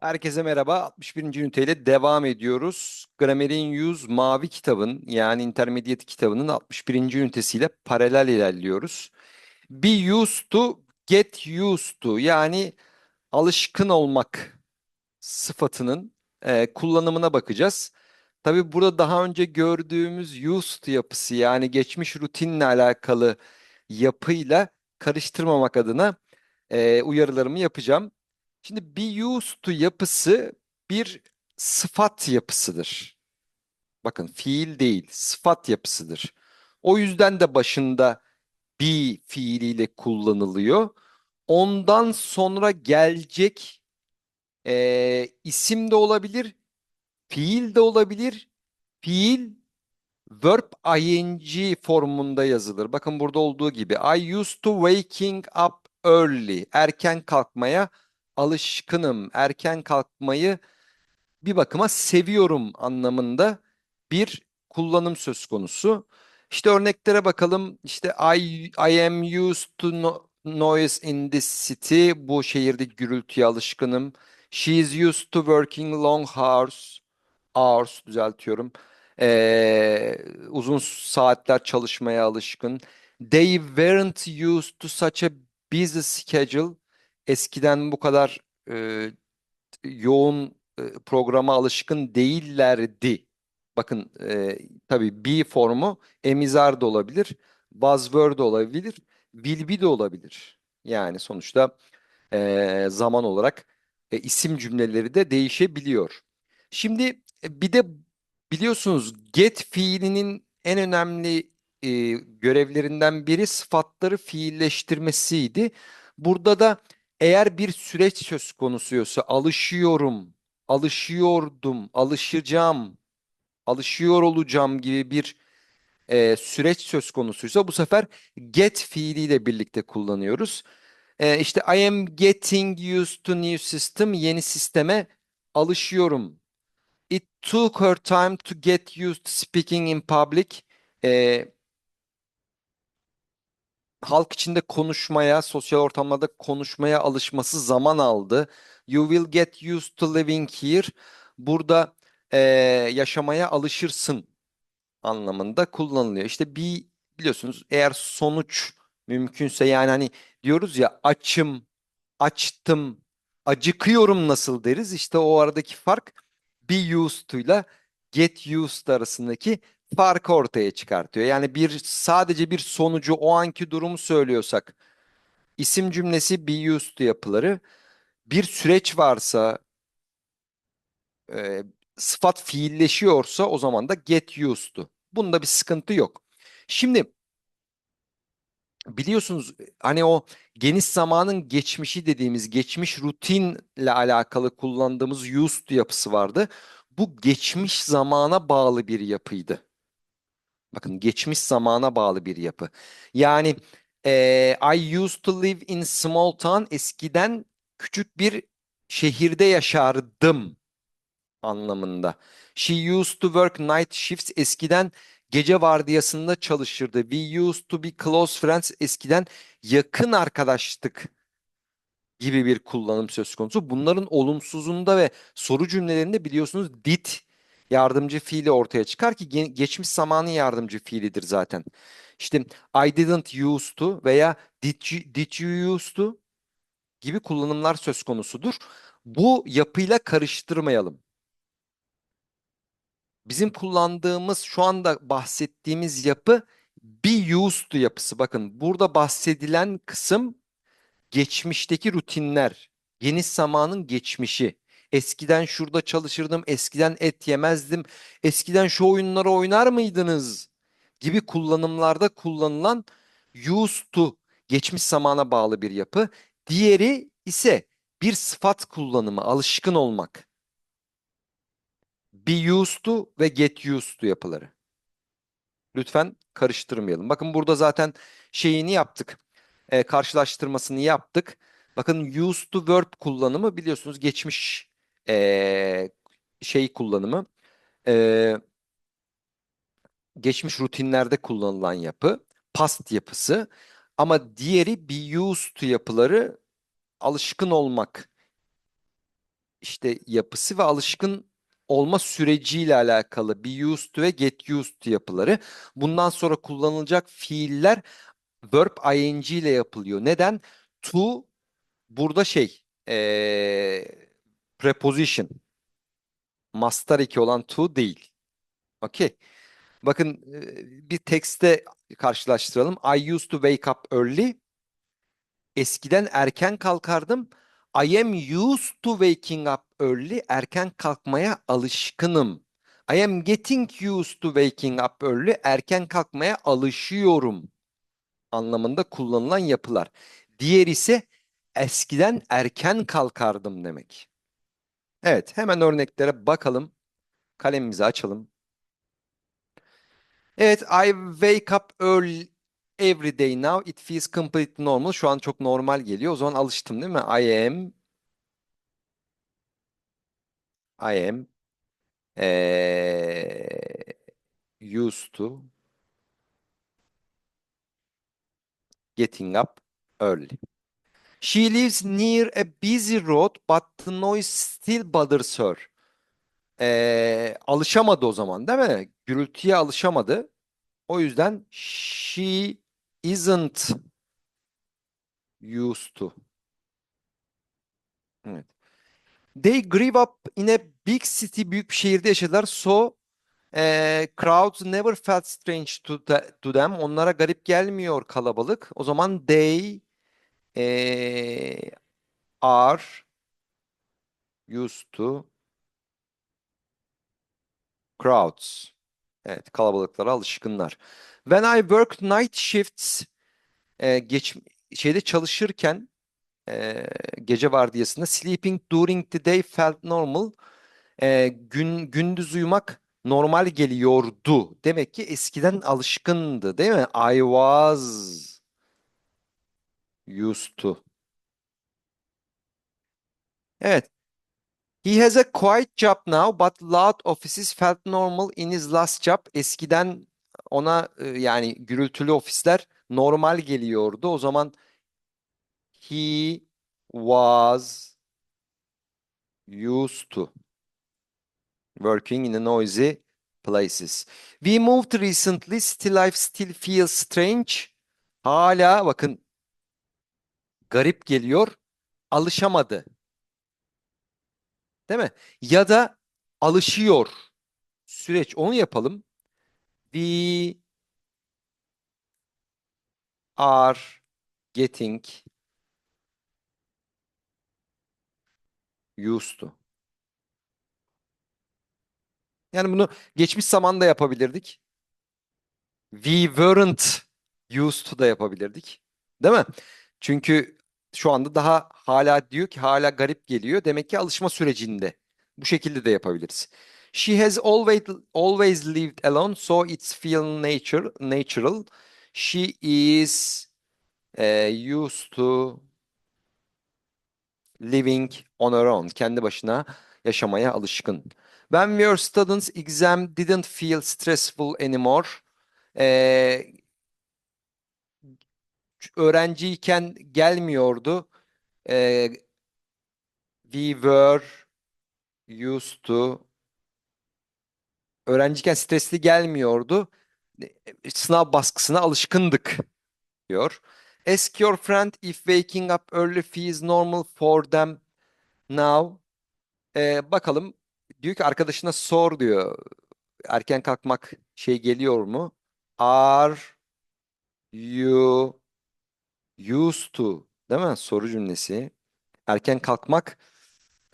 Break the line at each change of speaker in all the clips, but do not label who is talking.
Herkese merhaba. 61. üniteyle devam ediyoruz. Grammar'in 100 mavi kitabın yani intermediate kitabının 61. ünitesiyle paralel ilerliyoruz. Be used to, get used to yani alışkın olmak sıfatının e, kullanımına bakacağız. Tabii burada daha önce gördüğümüz used yapısı yani geçmiş rutinle alakalı yapıyla karıştırmamak adına e, uyarılarımı yapacağım. Şimdi be used to yapısı bir sıfat yapısıdır. Bakın fiil değil, sıfat yapısıdır. O yüzden de başında be fiiliyle kullanılıyor. Ondan sonra gelecek e, isim de olabilir, fiil de olabilir. Fiil verb ing formunda yazılır. Bakın burada olduğu gibi I used to waking up early. Erken kalkmaya alışkınım. Erken kalkmayı bir bakıma seviyorum anlamında bir kullanım söz konusu. İşte örneklere bakalım. İşte I, I am used to no- noise in this city. Bu şehirde gürültüye alışkınım. She is used to working long hours. Hours düzeltiyorum. Ee, uzun saatler çalışmaya alışkın. They weren't used to such a busy schedule. Eskiden bu kadar e, yoğun e, programa alışkın değillerdi. Bakın e, tabii be formu emizar da olabilir, were de olabilir, will de olabilir. Yani sonuçta e, zaman olarak e, isim cümleleri de değişebiliyor. Şimdi e, bir de biliyorsunuz get fiilinin en önemli e, görevlerinden biri sıfatları fiilleştirmesiydi. Burada da eğer bir süreç söz konusuysa alışıyorum, alışıyordum, alışacağım, alışıyor olacağım gibi bir e, süreç söz konusuysa bu sefer get fiiliyle birlikte kullanıyoruz. E, işte I am getting used to new system, yeni sisteme alışıyorum. It took her time to get used to speaking in public. E, halk içinde konuşmaya, sosyal ortamlarda konuşmaya alışması zaman aldı. You will get used to living here. Burada e, yaşamaya alışırsın anlamında kullanılıyor. İşte bir biliyorsunuz eğer sonuç mümkünse yani hani diyoruz ya açım, açtım, acıkıyorum nasıl deriz. İşte o aradaki fark be used to ile get used arasındaki farkı ortaya çıkartıyor. Yani bir sadece bir sonucu o anki durumu söylüyorsak isim cümlesi be used yapıları bir süreç varsa e, sıfat fiilleşiyorsa o zaman da get used to. Bunda bir sıkıntı yok. Şimdi biliyorsunuz hani o geniş zamanın geçmişi dediğimiz geçmiş rutinle alakalı kullandığımız used yapısı vardı. Bu geçmiş zamana bağlı bir yapıydı. Bakın geçmiş zamana bağlı bir yapı. Yani eee, I used to live in small town. Eskiden küçük bir şehirde yaşardım anlamında. She used to work night shifts. Eskiden gece vardiyasında çalışırdı. We used to be close friends. Eskiden yakın arkadaştık gibi bir kullanım söz konusu. Bunların olumsuzunda ve soru cümlelerinde biliyorsunuz did yardımcı fiili ortaya çıkar ki ge- geçmiş zamanın yardımcı fiilidir zaten. İşte I didn't used to veya did you, did you used to gibi kullanımlar söz konusudur. Bu yapıyla karıştırmayalım. Bizim kullandığımız şu anda bahsettiğimiz yapı be used to yapısı. Bakın burada bahsedilen kısım geçmişteki rutinler, geniş zamanın geçmişi. Eskiden şurada çalışırdım, eskiden et yemezdim, eskiden şu oyunları oynar mıydınız gibi kullanımlarda kullanılan used to geçmiş zamana bağlı bir yapı. Diğeri ise bir sıfat kullanımı, alışkın olmak. Be used to ve get used to yapıları. Lütfen karıştırmayalım. Bakın burada zaten şeyini yaptık. E, karşılaştırmasını yaptık. Bakın used to verb kullanımı biliyorsunuz geçmiş e, şey kullanımı. E, geçmiş rutinlerde kullanılan yapı. Past yapısı. Ama diğeri be used to yapıları alışkın olmak işte yapısı ve alışkın olma süreciyle alakalı be used to ve get used to yapıları. Bundan sonra kullanılacak fiiller verb ing ile yapılıyor. Neden? To burada şey eee, preposition. Mastar eki olan to değil. Okey. Bakın e, bir tekste karşılaştıralım. I used to wake up early. Eskiden erken kalkardım. I am used to waking up early. Erken kalkmaya alışkınım. I am getting used to waking up early. Erken kalkmaya alışıyorum anlamında kullanılan yapılar. Diğer ise eskiden erken kalkardım demek. Evet, hemen örneklere bakalım. Kalemimizi açalım. Evet, I wake up early every day now. It feels completely normal. Şu an çok normal geliyor. O zaman alıştım değil mi? I am I am eh, used to getting up early. She lives near a busy road but the noise still bothers her. Eh, alışamadı o zaman değil mi? Gürültüye alışamadı. O yüzden she isn't used to. Evet. They grew up in a big city, büyük bir şehirde yaşadılar. So eh, crowds never felt strange to, to them. Onlara garip gelmiyor kalabalık. O zaman they eh, are used to crowds. Evet, kalabalıklara alışkınlar. When I worked night shifts, eh, geç şeyde çalışırken e, gece vardiyasında sleeping during the day felt normal. E, gün gündüz uyumak normal geliyordu. Demek ki eskiden alışkındı, değil mi? I was used to. Evet. He has a quiet job now, but loud offices felt normal in his last job. Eskiden ona e, yani gürültülü ofisler normal geliyordu. O zaman he was used to working in a noisy places. We moved recently. Still life still feels strange. Hala bakın garip geliyor. Alışamadı. Değil mi? Ya da alışıyor. Süreç. Onu yapalım. We are getting used to. Yani bunu geçmiş zamanda yapabilirdik. We weren't used to da yapabilirdik. Değil mi? Çünkü şu anda daha hala diyor ki hala garip geliyor. Demek ki alışma sürecinde. Bu şekilde de yapabiliriz. She has always always lived alone, so it's feel nature, natural. She is eh, used to living on her own. Kendi başına yaşamaya alışkın. When we were students, exam didn't feel stressful anymore. Eh, öğrenciyken gelmiyordu. Eh, we were used to öğrenciyken stresli gelmiyordu. E, Sınav baskısına alışkındık diyor. Ask your friend if waking up early feels normal for them now. Ee, bakalım diyor ki arkadaşına sor diyor. Erken kalkmak şey geliyor mu? Are you used to? Değil mi? Soru cümlesi. Erken kalkmak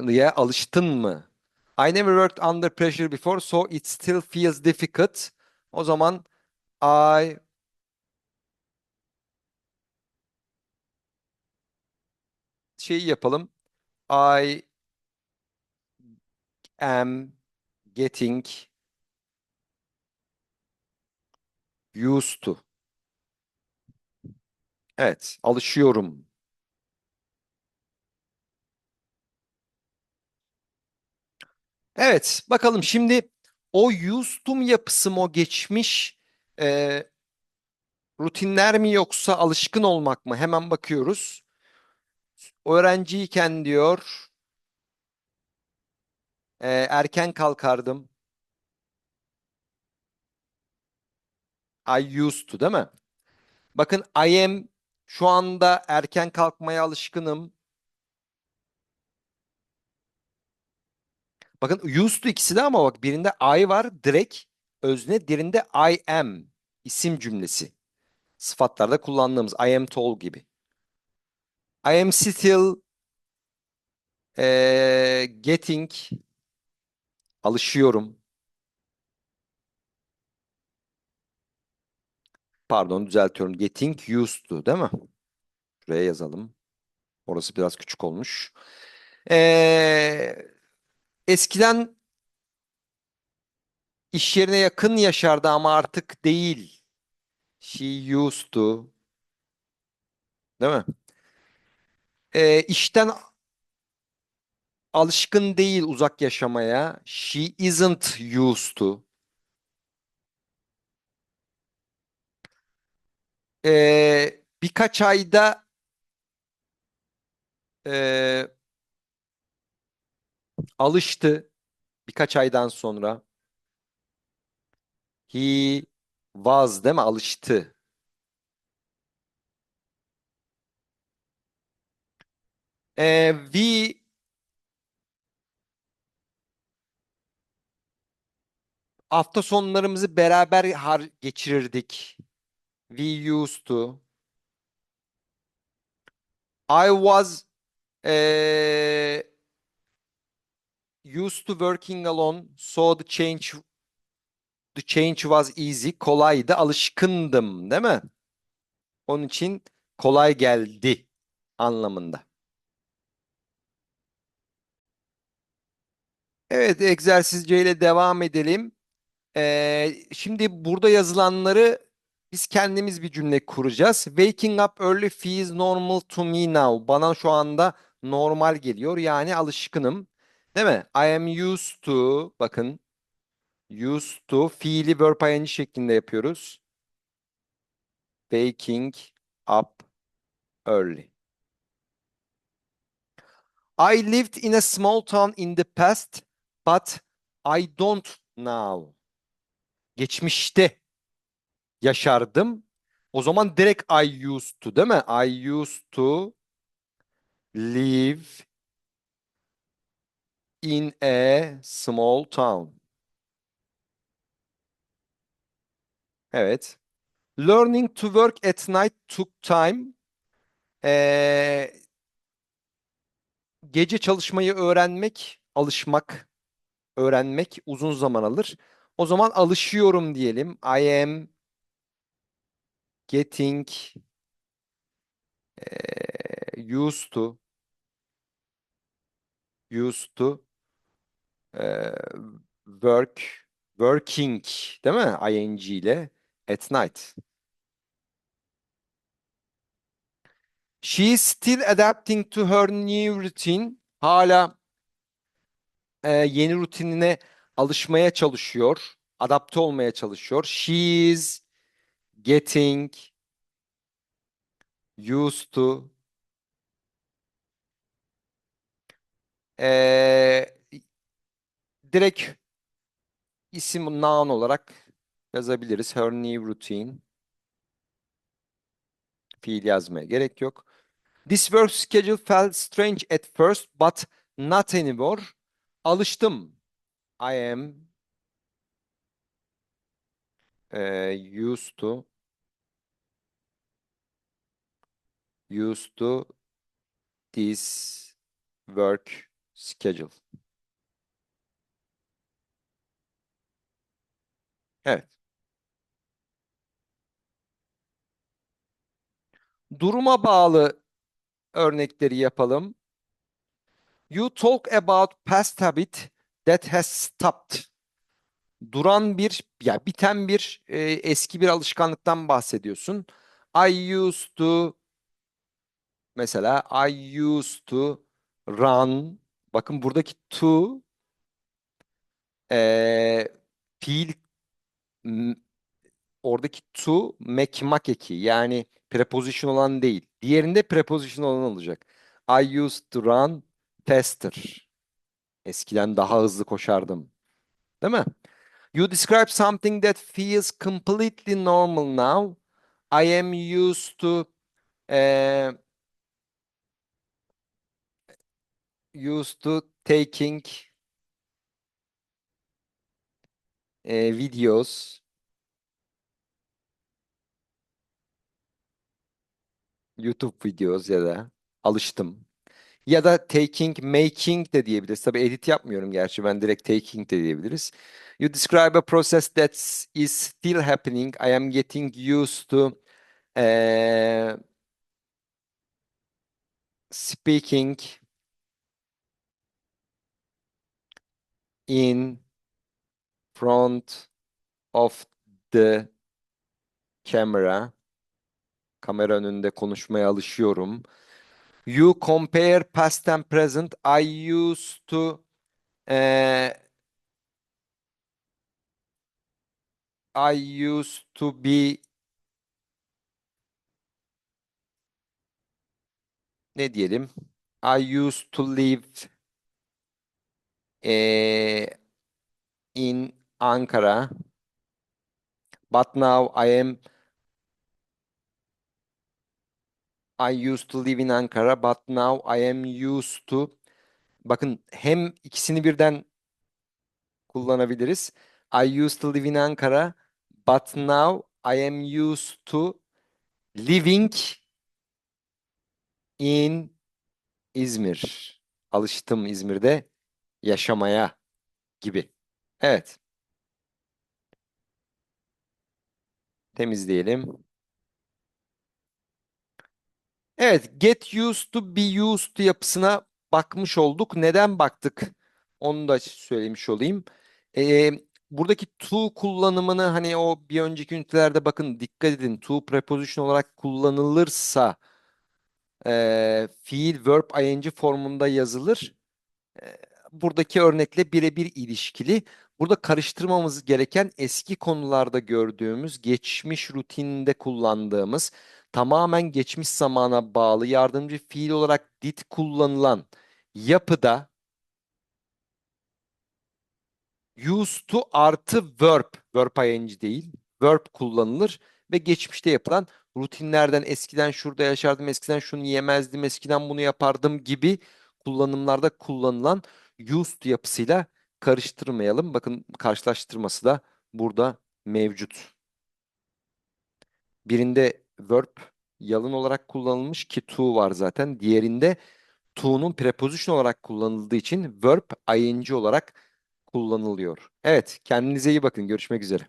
ya alıştın mı? I never worked under pressure before, so it still feels difficult. O zaman I şeyi yapalım. I am getting used to. Evet, alışıyorum. Evet, bakalım şimdi o used to yapısı mı o geçmiş e, rutinler mi yoksa alışkın olmak mı? Hemen bakıyoruz. Öğrenciyken diyor Ee, erken kalkardım. I used to değil mi? Bakın I am şu anda erken kalkmaya alışkınım. Bakın used to ikisi de ama bak birinde I var direkt özne, diğerinde I am isim cümlesi. Sıfatlarda kullandığımız I am tall gibi. I am still eee, getting alışıyorum. Pardon düzeltiyorum. Getting used to değil mi? Şuraya yazalım. Orası biraz küçük olmuş. Eee, eskiden iş yerine yakın yaşardı ama artık değil. She used to. Değil mi? Eee işten alışkın değil uzak yaşamaya. She isn't used to. Eee, birkaç ayda eee, alıştı. Birkaç aydan sonra. He was değil mi? Alıştı. Eee, we hafta sonlarımızı beraber geçirirdik. We used to. I was eee, used to working alone, so the change the change was easy. Kolaydı, alışkındım, değil mi? Onun için kolay geldi anlamında. Evet, egzersizce ile devam edelim. Ee, şimdi burada yazılanları biz kendimiz bir cümle kuracağız. Waking up early feels normal to me now. Bana şu anda normal geliyor. Yani alışkınım. Değil mi? I am used to. Bakın. Used to. Fiili verb ing şeklinde yapıyoruz. Waking up early. I lived in a small town in the past, but I don't now. Geçmişte yaşardım. O zaman direkt I used to değil mi? I used to live in a small town. Evet. Learning to work at night took time. Ee, gece çalışmayı öğrenmek, alışmak, öğrenmek uzun zaman alır. O zaman alışıyorum diyelim. I am getting eee, used to used to eee, work working değil mi? ing ile at night. She is still adapting to her new routine. Hala eee, yeni rutinine alışmaya çalışıyor. Adapte olmaya çalışıyor. She is getting used to eee, direkt isim noun olarak yazabiliriz. Her new routine. Fiil yazmaya gerek yok. This work schedule felt strange at first but not anymore. Alıştım. I am eee, used to used to this work schedule. Evet. Duruma bağlı örnekleri yapalım. You talk about past habit that has stopped. Duran bir, ya biten bir e, eski bir alışkanlıktan bahsediyorsun. I used to mesela I used to run. Bakın buradaki to e, fiil oradaki to mekmak eki yani preposition olan değil. Diğerinde preposition olan olacak. I used to run faster. Eskiden daha hızlı koşardım. Değil mi? You describe something that feels completely normal now. I am used to eh, used to taking eh, videos YouTube videos ya da alıştım. Ya da taking, making de diyebiliriz. Tabii edit yapmıyorum gerçi. Ben direkt taking de diyebiliriz. You describe a process that is still happening. I am getting used to eh, speaking in front of the camera. Kamera önünde konuşmaya alışıyorum. You compare past and present. I used to eh, I used to be ne diyelim? I used to live eh, in Ankara. But now I am I used to live in Ankara, but now I am used to. Bakın hem ikisini birden kullanabiliriz. I used to live in Ankara, but now I am used to living in İzmir. Alıştım İzmir'de yaşamaya gibi. Evet. Temizleyelim. Evet, get used to, be used to yapısına bakmış olduk. Neden baktık? Onu da söylemiş olayım. Ee, buradaki to kullanımını hani o bir önceki ünitelerde bakın dikkat edin. To preposition olarak kullanılırsa e, fiil verb ing formunda yazılır. E, buradaki örnekle birebir ilişkili. Burada karıştırmamız gereken eski konularda gördüğümüz, geçmiş rutinde kullandığımız, tamamen geçmiş zamana bağlı yardımcı fiil olarak did kullanılan yapıda used to artı verb, verb ing değil, verb kullanılır ve geçmişte yapılan rutinlerden eskiden şurada yaşardım, eskiden şunu yemezdim, eskiden bunu yapardım gibi kullanımlarda kullanılan used yapısıyla karıştırmayalım. Bakın karşılaştırması da burada mevcut. Birinde verb yalın olarak kullanılmış ki to var zaten. Diğerinde to'nun preposition olarak kullanıldığı için verb ing olarak kullanılıyor. Evet, kendinize iyi bakın. Görüşmek üzere.